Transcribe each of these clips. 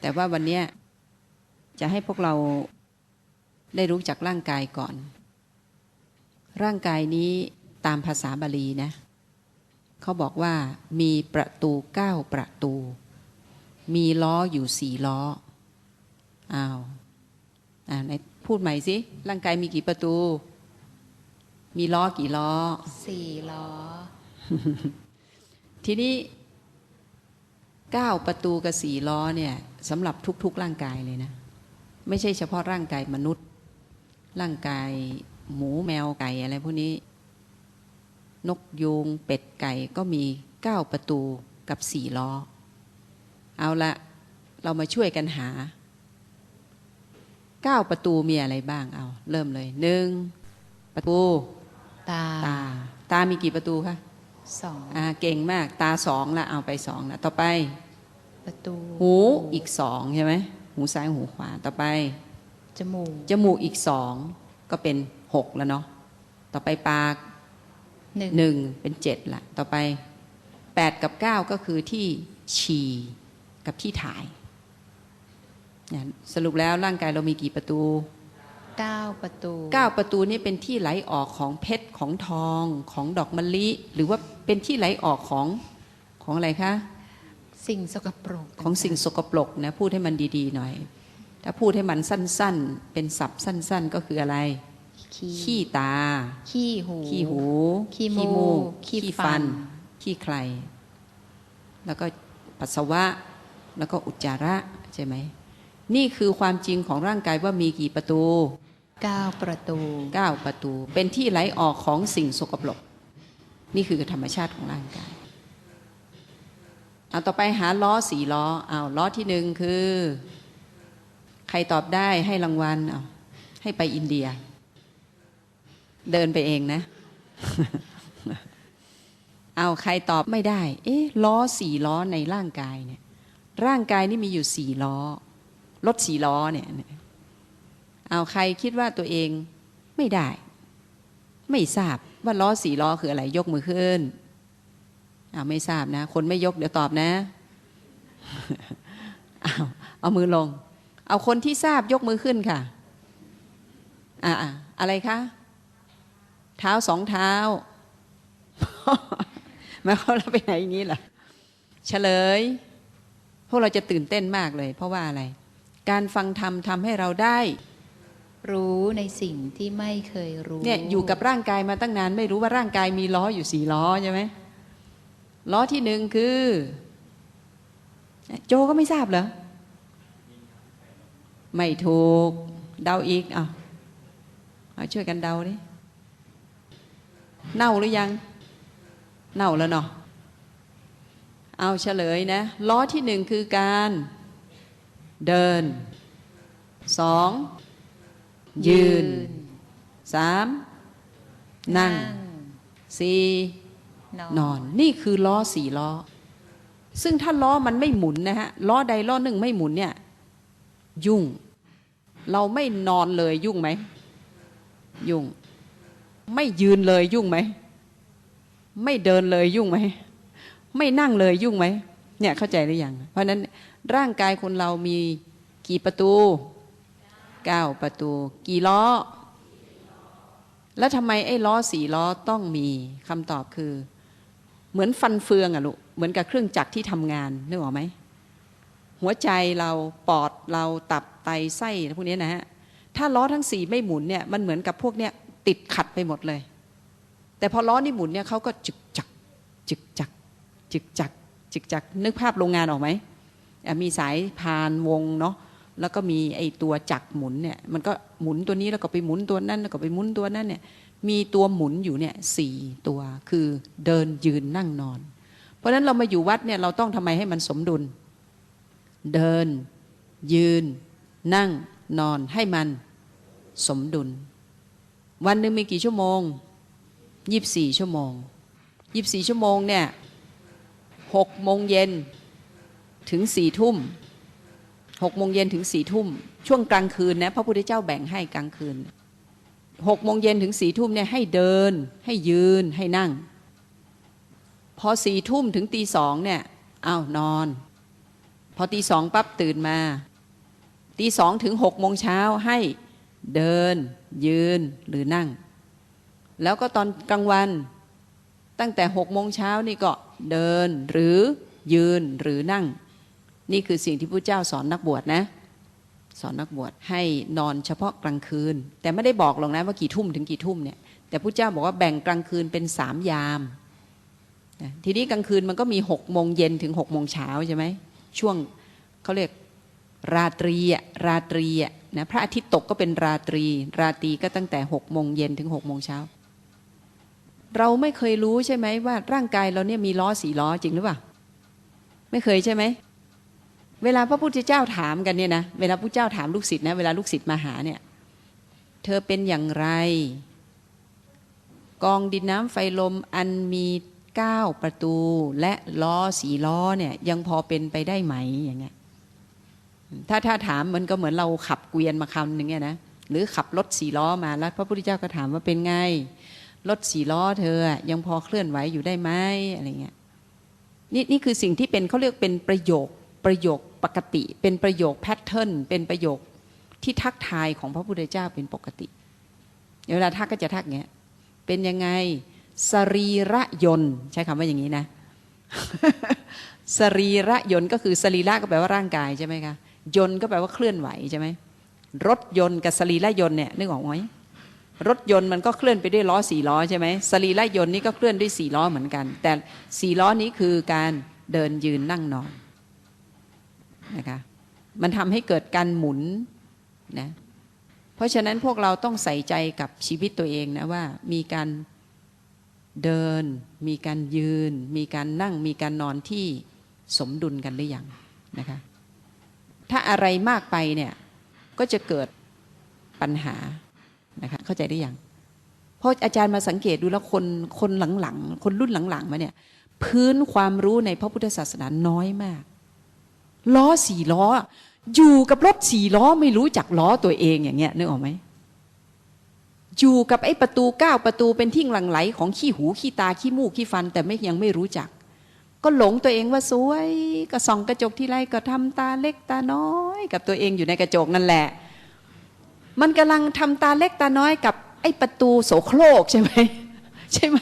แต่ว่าวันเนี้ยจะให้พวกเราได้รู้จักร่างกายก่อน ร่างกายนี้ตามภาษาบาลีนะ เขาบอกว่ามีประตูเก้าประตู มีล้ออยู่สี่ล้อ อ้าวอ่าไหนพูดใหม่สิ ร่างกายมีกี่ประตู มีล้อกี่ล้อ สี่ล้อ ทีนี้ เก้าประตูกับสี่ล้อเนี่ยสำหรับทุกๆร่างกายเลยนะ ไม่ใช่เฉพาะร่างกายมนุษย์ ร่างกายหมูแมวไก่อะไรพวกนี้ นกยูงเป็ดไก่ก็มีเก้าประตูกับสี่ล้อ เอาละเรามาช่วยกันหาเก้าประตูมีอะไรบ้างเอา เริ่มเลยหนึ่งประตู ตาตา ตามีกี่ประตูคะ สองอ่าเก่งมากตาสองละเอาไปสองละต่อไป ประตูหูอีกสองใช่ไหมหูซ้ายหูขวาต่อไป จมูกจมูกอีกสองก็เป็นหกแล้วเนาะต่อไปปากหนึ่งหนึ่งเป็นเจ็ดละต่อไปแปดกับเก้าก็คือที่ฉี่กับที่ถ่ายเนี่ยสรุปแล้วร่างกายเรามีกี่ประตู เก้าประตูเก้าประตูนี้เป็นที่ไหลออกของเพชรของทองของดอกมะลิ หรือว่าเป็นที่ไหลออกของของอะไรคะสิ่งสกปรกของสิ่งสกปรกนะพูดให้มันดีๆหน่อย ถ้าพูดให้มันสั้นๆ เป็นศัพท์สั้น ๆ ก็คืออะไร ขี้ขี้ตา ขี้หู ขี้หู ขี้มูกขี้ฟัน ขี้ใคร แล้วก็ปัสสาวะ แล้วก็อุจจาระใช่ไหม นี่คือความจริงของร่างกายว่ามีกี่ประตู เก้าประตูเก้าประตู เป็นที่ไหลออกของสิ่งสกปรกนี่คือธรรมชาติของร่างกายเอาต่อไปหาล้อสี่ล้อเอาล้อที่หนึ่งคือ ใครตอบได้ให้รางวัลเอาให้ไปอินเดีย เดินไปเองนะ เอาใครตอบไม่ได้ เอ๊ะล้อสี่ล้อในร่างกายเนี่ย ร่างกายนี่มีอยู่สี่ล้อรถสี่ล้อเนี่ย เอาใครคิดว่าตัวเองไม่ได้ ไม่ทราบว่าล้อสี่ล้อคืออะไรยกมือขึ้นเอาไม่ทราบนะ คนไม่ยกเดี๋ยวตอบนะเอาเอามือลง เอาคนที่ทราบยกมือขึ้นค่ะอ่าอะไรคะเท้าสองเท้าหมายความเราไปไหนอย่างนี้ล่ะเฉลย พวกเราจะตื่นเต้นมากเลย เพราะว่าอะไร การฟังธรรมทำให้เราได้ รู้ในสิ่งที่ไม่เคยรู้เนี่ยอยู่กับร่างกายมาตั้งนานไม่รู้ว่าร่างกายมีล้ออยู่สี่ล้อใช่ไหมล้อที่หนึ่งคือ โจก็ไม่ทราบเหรอไม่ถูกเดาอีกอะเอาช่วยกันเดาดิเน่าหรือยัง เน่าแล้วเนาะเอาเฉลยนะล้อที่หนึ่งคือการ เดินสอง ยืนสามนั่งสี่นอนนอน นี่คือล้อสี่ล้อ ซึ่งถ้าล้อมันไม่หมุนนะฮะล้อใดล้อหนึ่งไม่หมุนเนี่ย ยุ่ง เราไม่นอนเลยยุ่งไหม ยุ่ง ไม่ยืนเลยยุ่งไหม ไม่เดินเลยยุ่งไหม ไม่นั่งเลยยุ่งไหมเนี่ยเข้าใจหรือยังเพราะฉะนั้นร่างกายคนเรามีกี่ประตู เก้าประตู กี่ล้อ แล้วทำไมไอ้ล้อสี่ล้อต้องมีคำตอบคือ เหมือนฟันเฟืองอะลูกเหมือนกับเครื่องจักรที่ทำงานนึกออกไหมหัวใจเราปอดเราตับไตไส้พวกนี้นะฮะถ้าล้อทั้งสี่ไม่หมุนเนี่ยมันเหมือนกับพวกเนี้ยติดขัดไปหมดเลย แต่พอล้อนี่หมุนเนี่ยเขาก็จึกจักจึกจักจึกจักจึกจักนึกภาพโรงงานออกไหมมีสายพานวงเนาะ แล้วก็มีไอ้ตัวจักหมุนเนี่ยมันก็หมุนตัวนี้แล้วก็ไปหมุนตัวนั้นแล้วก็ไปหมุนตัวนั้นเนี่ยมีตัวหมุนอยู่เนี่ยสี่ตัวคือเดินยืนนั่งนอน เพราะฉะนั้นเรามาอยู่วัดเนี่ยเราต้องทำไมให้มันสมดุล เดิน ยืน นั่งนอนให้มันสมดุล วันหนึ่งมีกี่ชั่วโมงยี่บสี่ชั่วโมงยี่บสี่ชั่วโมงเนี่ยหกโมงเย็นถึงสี่ทุ่ม หกโมงเย็นถึงสี่ทุ่มช่วงกลางคืนนะพระพุทธเจ้าแบ่งให้กลางคืนหกโมงเย็นถึงสี่ทุ่มเนี่ยให้เดิน ให้ยืนให้นั่ง พอสี่ทุ่มถึงตีสองเนี่ยอ้าวนอน พอตีสองปั๊บตื่นมาตีสองถึงหกโมงเช้าให้เดิน ยืนหรือนั่ง แล้วก็ตอนกลางวันตั้งแต่หกโมงเช้านี่ก็เดินหรือยืนหรือนั่ง นี่คือสิ่งที่พระเจ้าสอนนักบวชนะ สอนนักบวชให้นอนเฉพาะกลางคืน แต่ไม่ได้บอกหรอกนะว่ากี่ทุ่มถึงกี่ทุ่มเนี่ยแต่พระเจ้าบอกว่าแบ่งกลางคืนเป็นสามยามทีนี้กลางคืนมันก็มีหกโมงเย็นถึงหกโมงเช้าใช่ไหมช่วงเขาเรียกราตรีอะราตรีอะนะพระอาทิตย์ตกก็เป็นราตรี ราตรีก็ตั้งแต่หกโมงเย็นถึงหกโมงเช้าเราไม่เคยรู้ใช่ไหมว่าร่างกายเราเนี่ยมีล้อสี่ล้อจริงหรือเปล่า ไม่เคยใช่ไหม เวลาพระพุทธเจ้าถามกันเนี่ยนะเวลาพระเจ้าถามลูกศิษย์นะเวลาลูกศิษย์มาหาเนี่ยเธอเป็นอย่างไร กองดินน้ำไฟลมอันมีเก้าประตูและล้อสีล้อเนี่ยยังพอเป็นไปได้ไหมอย่างเงี้ยถ้าถ้าถามมันก็เหมือนเราขับเกวียนมาคำหนึ่งเนี่ยนะหรือขับรถสีล้อมาแล้ว พระพุทธเจ้าก็ถามว่าเป็นไงรถสีล้อเธอยังพอเคลื่อนไหวอยู่ได้ไหมอะไรเงี้ยนี่นี่คือสิ่งที่เป็นเขาเรียกเป็นประโยคประโยค ปกติ เป็นประโยคแพทเทิร์นเป็นประโยคที่ทักทายของพระพุทธเจ้าเป็นปกติ เวลาทักก็จะทักเงี้ยเป็นยังไงสรีระยนใช้คำว่าอย่างนี้นะ สรีระยนก็คือสรีระก็แปลว่าร่างกายใช่ไหมคะยนก็แปลว่าเคลื่อนไหวใช่ไหมรถยนต์กับสรีระยนเนี่ยนึกออกไหมรถยนต์มันก็เคลื่อนไปด้วยล้อสี่ล้อใช่ไหมสรีระยนต์นี่ก็เคลื่อนด้วยสี่ล้อเหมือนกัน แต่สี่ล้อนี้คือการเดินยืนนั่งนอน นะคะมันทำให้เกิดการหมุนนะเพราะฉะนั้นพวกเราต้องใส่ใจกับชีวิตตัวเองนะว่ามีการเดิน มีการยืน มีการนั่ง มีการนอนที่สมดุลกันหรือยังนะคะถ้าอะไรมากไปเนี่ยก็จะเกิดปัญหานะคะเข้าใจได้ยังเพราะอาจารย์มาสังเกตดูแล้วคนคนหลังๆ คนรุ่นหลังๆมาเนี่ยพื้นความรู้ในพระพุทธศาสนาน้อยมาก ล้อสี่ล้อ อยู่กับรถสี่ล้อไม่รู้จักล้อตัวเองอย่างเงี้ยนึกออกไหมอยู่กับไอ้ประตูก้าประตูเป็นที่หลังไหลของขี้หูขี้ตาขี้มูกขี้ฟัน แต่ไม่ยังไม่รู้จัก ก็หลงตัวเองว่าสวยก็ส่องกระจกที่ไรก็ทำตาเล็กตาน้อย กับตัวเองอยู่ในกระจกนั่นแหละ มันกำลังทำตาเล็กตาน้อยกับไอ้ประตูโสโครกใช่ไหมใช่ไหม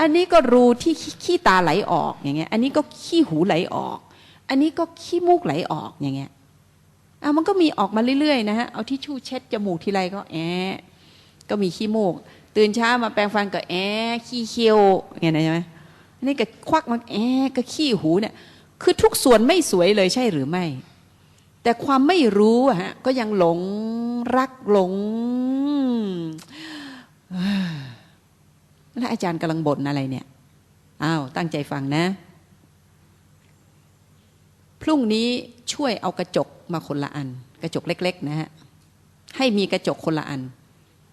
อันนี้ก็รูที่ขี้ตาไหลออกอย่างเงี้ยอันนี้ก็ขี้หูไหลออก อันนี้ก็ขี้มูกไหลออกอย่างเงี้ยอะมันก็มีออกมาเรื่อยๆนะฮะเอาที่ชู่เช็ดจมูกทีไรก็แอะก็มีขี้มูก ตื่นเช้ามาแปรงฟันก็แอะขี้เคี้ยวอย่างเงี้ยใช่ไหมอันนี้ก็ควักมาแอะก็ขี้หูเนี่ยคือทุกส่วนไม่สวยเลยใช่หรือไม่ แต่ความไม่รู้อะฮะก็ยังหลงรักหลงแล้วอาจารย์กำลังบ่นอะไรเนี่ย อ้าว ตั้งใจฟังนะ พรุ่งนี้ช่วยเอากระจกมาคนละอัน กระจกเล็ก ๆ นะฮะให้มีกระจกคนละอัน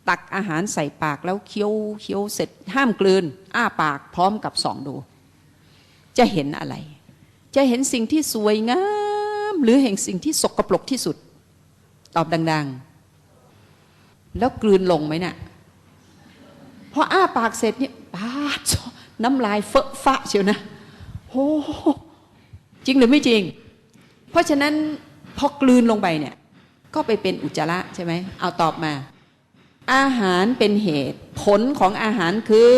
ตักอาหารใส่ปากแล้วเคี้ยวเคี้ยวเสร็จห้ามกลืน อ้าปากพร้อมกับส่องดู จะเห็นอะไร จะเห็นสิ่งที่สวยงาม หรือเห็นสิ่งที่สกปรกที่สุด ตอบดัง ๆ แล้วกลืนลงไหมเนะ่ยพออ้าปากเสร็จเนี่ยปาดน้ำลายเฟอะฟะเชียวนะโอ้จริงหรือไม่จริง เพราะฉะนั้นพอกลืนลงไปเนี่ย ก็ไปเป็นอุจจาระใช่ไหมเอาตอบมา อาหารเป็นเหตุ ผลของอาหารคือ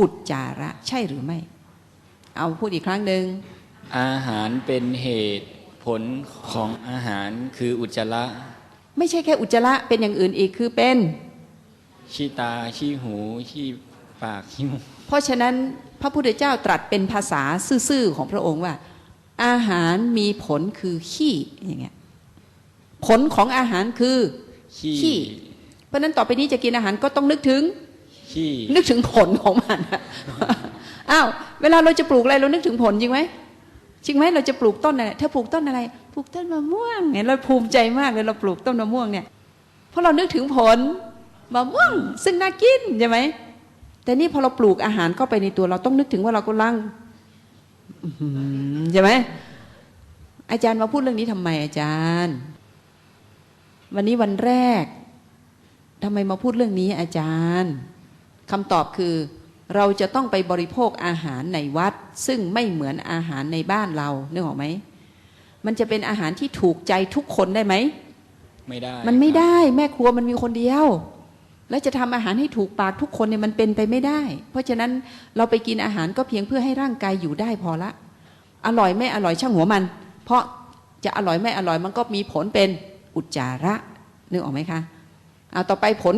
อุจจาระใช่หรือไม่ เอาพูดอีกครั้งหนึ่งอาหารเป็นเหตุ ผลของอาหารคืออุจจาระ ไม่ใช่แค่อุจจาระเป็นอย่างอื่นอีกคือเป็นขี้ตาขี้หูขี้ปากขี้มูกเพราะฉะนั้นพระพุทธเจ้าตรัสเป็นภาษาซื่อๆของพระองค์ว่า อาหารมีผลคือขี้อย่างเงี้ยผลของอาหารคือขี้ขี้เพราะฉะนั้นต่อไปนี้จะกินอาหารก็ต้องนึกถึงขี้นึกถึงผลของมันอ้าวเวลาเราจะปลูกอะไรเรานึกถึงผลจริงไหมจริงไหมเราจะปลูกต้นอะไรเธอปลูกต้นอะไรปลูกต้นมะม่วงเนี่ยเราภูมิใจมากเลยเราปลูกต้นมะม่วงเนี่ยเพราะเรานึกถึงผลมะม่วงซึ่งน่ากินใช่ไหมแต่นี่พอเราปลูกอาหารเข้าไปในตัวเราต้องนึกถึงว่าเรากำลังอื้อหือ ใช่ไหมอาจารย์มาพูดเรื่องนี้ทำไมอาจารย์ วันนี้วันแรกทำไมมาพูดเรื่องนี้อาจารย์คำตอบคือ เราจะต้องไปบริโภคอาหารในวัด ซึ่งไม่เหมือนอาหารในบ้านเรานึกออกไหมมันจะเป็นอาหารที่ถูกใจทุกคนได้ไหมไม่ได้มันไม่ครับได้ แม่ครัวมันมีคนเดียว แล้วจะทำอาหารให้ถูกปากทุกคนเนี่ยมันเป็นไปไม่ได้ เพราะฉะนั้นเราไปกินอาหารก็เพียงเพื่อให้ร่างกายอยู่ได้พอละ อร่อยไม่อร่อยช่างหัวมัน เพราะจะอร่อยไม่อร่อยมันก็มีผลเป็นอุจจาระนึกออกไหมคะเอาต่อไปผล